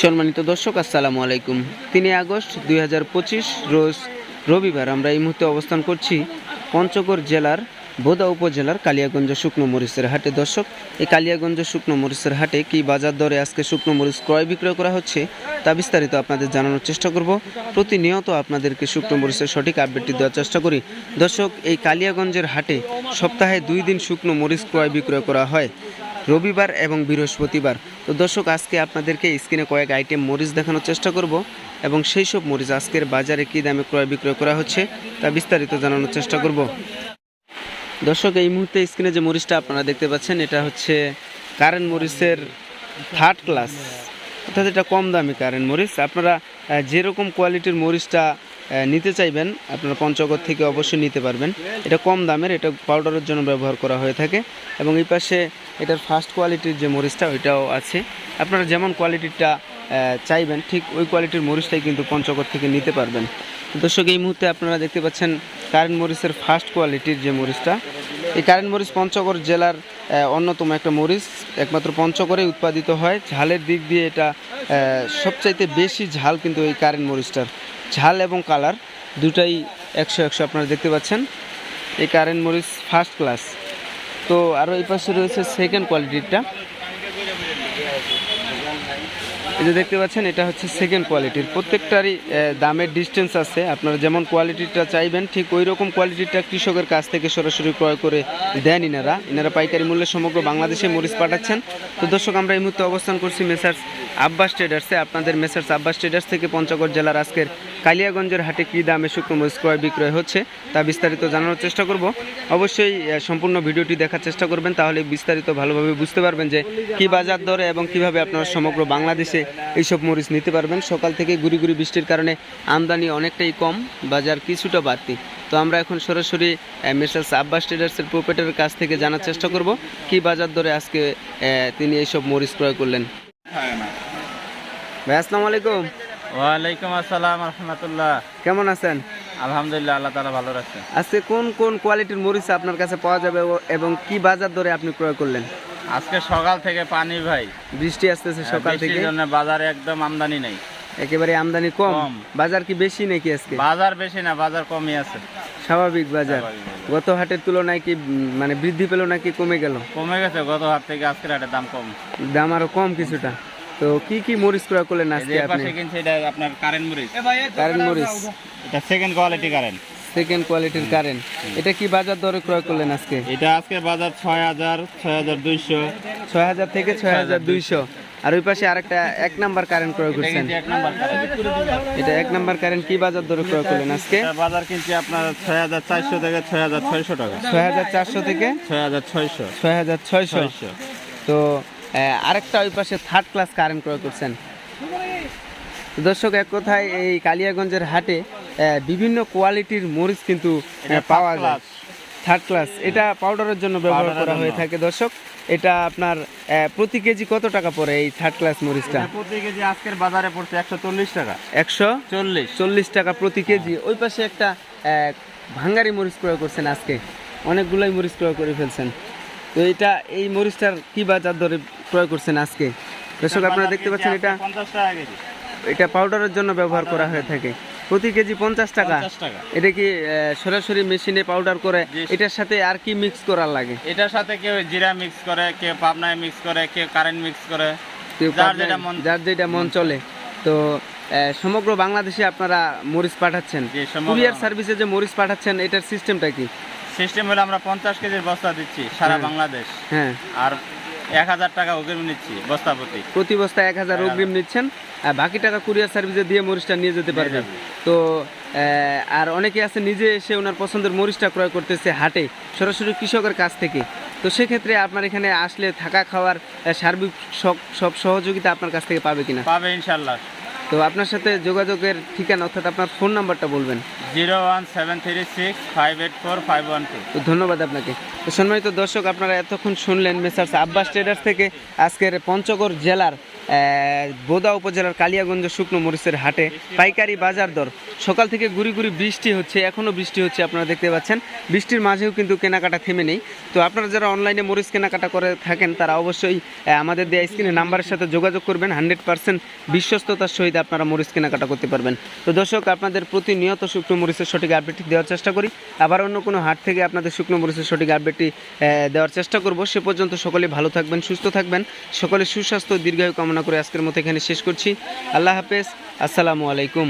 সম্মানিত দর্শক, আসসালামু আলাইকুম। তিন আগস্ট দু হাজার পঁচিশ রোজ রবিবার আমরা এই মুহূর্তে অবস্থান করছি পঞ্চগড় জেলার বোদা উপজেলার কালিয়াগঞ্জ শুকনো মরিচের হাটে। দর্শক, এই কালিয়াগঞ্জ শুকনো মরিচের হাটে কি বাজার দরে আজকে শুকনো মরিচ ক্রয় বিক্রয় করা হচ্ছে তা বিস্তারিত আপনাদের জানানোর চেষ্টা করব। প্রতিনিয়ত আপনাদেরকে শুকনো মরিচের সঠিক আপডেটটি দেওয়ার চেষ্টা করি। দর্শক, এই কালিয়াগঞ্জের হাটে সপ্তাহে দুই দিন শুকনো মরিচ ক্রয় বিক্রয় করা হয়। রবিবার এবং বৃহস্পতিবার। তো দর্শক, আজকে আপনাদেরকে স্ক্রিনে কয়েক আইটেম মরিচ দেখানোর চেষ্টা করব এবং সেই সব মরিচ আজকের বাজারে কী দামে ক্রয় বিক্রয় করা হচ্ছে তা বিস্তারিত জানানোর চেষ্টা করব। দর্শক, এই মুহূর্তে স্ক্রিনে যে মরিচটা আপনারা দেখতে পাচ্ছেন, এটা হচ্ছে কারেন্ট মরিচের থার্ড ক্লাস অর্থাৎ এটা কম দামি কারেন্ট মরিচ। আপনারা যেরকম কোয়ালিটির মরিচটা নিতে চাইবেন, আপনারা পঞ্চগড় থেকে অবশ্যই নিতে পারবেন। এটা কম দামের, এটা পাউডারের জন্য ব্যবহার করা হয়ে থাকে। এবং এই পাশে এটার ফার্স্ট কোয়ালিটির যে মরিচটা, ওইটাও আছে। আপনারা যেমন কোয়ালিটিটা চাইবেন, ঠিক ওই কোয়ালিটির মরিচটাই কিন্তু পঞ্চগড় থেকে নিতে পারবেন। দর্শক, এই মুহূর্তে আপনারা দেখতে পাচ্ছেন কারেন্ট মরিচের ফার্স্ট কোয়ালিটির যে মরিচটা। এই কারেন্ট মরিচ পঞ্চগড় জেলার অন্যতম একটা মরিচ। একমাত্র পঞ্চগড়ে উৎপাদিত হয়। ঝালের দিক দিয়ে এটা সবচাইতে বেশি ঝাল কিন্তু এই কারেন্ট মরিচটার। ঝাল এবং কালার দুটাই একশো একশো আপনারা দেখতে পাচ্ছেন। এই কারেন্ট মরিচ ফার্স্ট ক্লাস তো আরও এই পাশে রয়েছে সেকেন্ড কোয়ালিটিরটা এই যে দেখতে পাচ্ছেন, এটা হচ্ছে সেকেন্ড কোয়ালিটির প্রত্যেকটারই দামের ডিস্টেন্স আছে। আপনারা যেমন কোয়ালিটিটা চাইবেন, ঠিক ওই রকম কোয়ালিটিটা কৃষকের কাছ থেকে সরাসরি ক্রয় করে দেন ইনারা। ইনারা পাইকারি মূল্যে সমগ্র বাংলাদেশে মরিচ পাঠাচ্ছেন। তো দর্শক, আমরা এই মুহূর্তে অবস্থান করছি মেসার্স আব্বাস ট্রেডার্সে আপনাদের মেসার্স আব্বাস ট্রেডার্স থেকে পঞ্চগড় জেলার আজকের কালিয়াগঞ্জের হাটে কী দামে শুকনো মরিচ ক্রয় বিক্রয় হচ্ছে, তা বিস্তারিত জানানোর চেষ্টা করব। অবশ্যই সম্পূর্ণ ভিডিওটি দেখার চেষ্টা করবেন, তাহলে বিস্তারিত ভালোভাবে বুঝতে পারবেন যে কী বাজার দরে এবং কীভাবে আপনারা সমগ্র বাংলাদেশে এইসব মরিচ নিতে পারবেন। সকাল থেকে গুড়ি গুড়ি বৃষ্টির কারণে আমদানি অনেকটাই কম বাজার কিছুটা বাড়তি। তো আমরা এখন সরাসরি মেসার্স আব্বাস ট্রেডার্সের প্রোপেটারের কাছ থেকে জানার চেষ্টা করব কি বাজার দরে আজকে তিনি এইসব মরিচ ক্রয় করলেন। ভাই আসসালামু আলাইকুম। ওয়ালাইকুম আসসালাম রহমতুল্লাহ কেমন আছেন? আলহামদুলিল্লাহ আল্লাহ তালা ভালো রাখছে। আজকে কোন কোন কোয়ালিটির মরিচ আপনার কাছে পাওয়া যাবে এবং কি বাজার দরে আপনি ক্রয় করলেন? আজকে সকাল থেকে পানি ভাই। বৃষ্টি আসতেছে সকাল বৃষ্টির থেকে। জন্য বাজারে একদম আমদানি নেই। একেবারে আমদানি কম। বাজার কি বেশি নাকি আজকে? বাজার বেশি না বাজার কমই আছে। স্বাভাবিক বাজার। গত হাটের তুলনায় কি মানে বৃদ্ধি পেল নাকি কমে গেল? কমে গেছে গত হাট থেকে আজকের হাটের দাম কম। দাম আরও কম কিছুটা। তো কি কি মরিচ ক্রয় করলেন আজকে আপনি? পাশে কিনছে এটা আপনার কারেন্ট মরিচ। কারেন্ট মরিচ। এটা সেকেন্ড কোয়ালিটি কারেন্ট। সেকেন্ড কোয়ালিটির কারেন্ট এটা কি বাজার দরে ক্রয় করলেন আজকে? এটা আজকে বাজার ছয় হাজার ছয় হাজার দুইশো। ছয় হাজার থেকে ছয় হাজার দুইশো। আর ওই পাশে আরেকটা এক নাম্বার কারেন্ট ক্রয় করছেন। এক নম্বর কারেন্ট এটা এক নাম্বার কারেন্ট কি বাজার দরে ক্রয় করলেন আজকে? বাজার কিনছে আপনার ছয় হাজার চারশো থেকে ছয় হাজার ছয়শো টাকা। ছয় হাজার চারশো থেকে? ছয় হাজার ছয়শো। ছয় হাজার ছয়শো। তো আরেকটা ওই পাশে থার্ড ক্লাস কারেন্ট ক্রয় করছেন। দর্শক এক কথায় এই কালিয়াগঞ্জের হাটে বিভিন্ন কোয়ালিটির মরিচ কিন্তু পাওয়া যায়। থার্ড ক্লাস এটা পাউডারের জন্য ব্যবহার করা হয়ে থাকে দর্শক। এটা আপনার প্রতি কেজি কত টাকা পড়ে এই থার্ড ক্লাস মরিচটা? প্রতি কেজি আজকের বাজারে পড়ছে একশো চল্লিশ টাকা। একশো চল্লিশ। চল্লিশ টাকা প্রতি কেজি। ওই পাশে একটা ভাঙ্গারি মরিচ ক্রয় করছেন আজকে। অনেকগুলোই মরিচ ক্রয় করে ফেলছেন। তো এটা এই মরিচটার কি বাজার দরে ক্রয় করছেন আজকে? দর্শক আপনারা দেখতে পাচ্ছেন এটা এটা পাউডারের জন্য ব্যবহার করা হয়ে থাকে। প্রতি কেজি পঞ্চাশ টাকা। এটা কি সরাসরি মেশিনে পাউডার করে? এটার সাথে আর কি মিক্স করার লাগে? এটার সাথে কেউ জিরা মিক্স করে কেউ পাবনায় মিক্স করে কেউ কারেন্ট মিক্স করে। যার যেটা মন যার যেটা মন চলে। তো সমগ্র বাংলাদেশে আপনারা মরিচ পাঠাচ্ছেন। কুরিয়ার সার্ভিসে যে মরিচ পাঠাচ্ছেন এটার সিস্টেমটা কি? সিস্টেম হলে আমরা পঞ্চাশ কেজির বস্তা দিচ্ছি সারা বাংলাদেশ। হ্যাঁ। আর এক হাজার টাকা অগ্রিম নিচ্ছি বস্তা প্রতি। প্রতি বস্তা এক হাজার অগ্রিম নিচ্ছেন। আর বাকি টাকা কুরিয়ার সার্ভিসে দিয়ে মরিচটা নিয়ে যেতে পারবেন। তো আর অনেকে আছে নিজে এসে ওনার পছন্দের মরিচটা ক্রয় করতেছে হাটে সরাসরি কৃষকের কাছ থেকে। তো সেক্ষেত্রে আপনার এখানে আসলে থাকা খাওয়ার সার্বিক সব সব সহযোগিতা আপনার কাছ থেকে পাবে কিনা? পাবে ইনশাল্লাহ তো আপনার সাথে যোগাযোগের ঠিকানা অর্থাৎ আপনার ফোন নাম্বারটা বলবেন। Zero one seven three six five eight four five one two. ধন্যবাদ আপনাকে। সম্মানিত দর্শক, আপনারা এতক্ষণ শুনলেন মেসার্স আব্বাস ট্রেডার্স থেকে আজকের পঞ্চগড় জেলার বোদা উপজেলার কালিয়াগঞ্জ শুকনো মরিচের হাটে পাইকারি বাজার দর। সকাল থেকে গুড়ি গুড়ি বৃষ্টি হচ্ছে এখনও বৃষ্টি হচ্ছে আপনারা দেখতে পাচ্ছেন। বৃষ্টির মাঝেও কিন্তু কেনাকাটা থেমে নেই। তো আপনারা যারা অনলাইনে মরিচ কেনাকাটা করে থাকেন, তারা অবশ্যই আমাদের দেওয়া স্ক্রিনে নাম্বারের সাথে যোগাযোগ করবেন। হান্ড্রেড পার্সেন্ট বিশ্বস্ততার সহিত আপনারা মরিচ কেনাকাটা করতে পারবেন। তো দর্শক, আপনাদের প্রতিনিয়ত শুকনো মরিচের সঠিক আপডেটটি দেওয়ার চেষ্টা করি। আবার অন্য কোনো হাট থেকে আপনাদের শুকনো মরিচের সঠিক আপডেটটি দেওয়ার চেষ্টা করব। সে পর্যন্ত সকলে ভালো থাকবেন, সুস্থ থাকবেন। সকলে সুস্বাস্থ্য, দীর্ঘায়ু কামনা করে আজকের মতো এখানে শেষ করছি। আল্লাহ হাফেজ। আসসালামু আলাইকুম।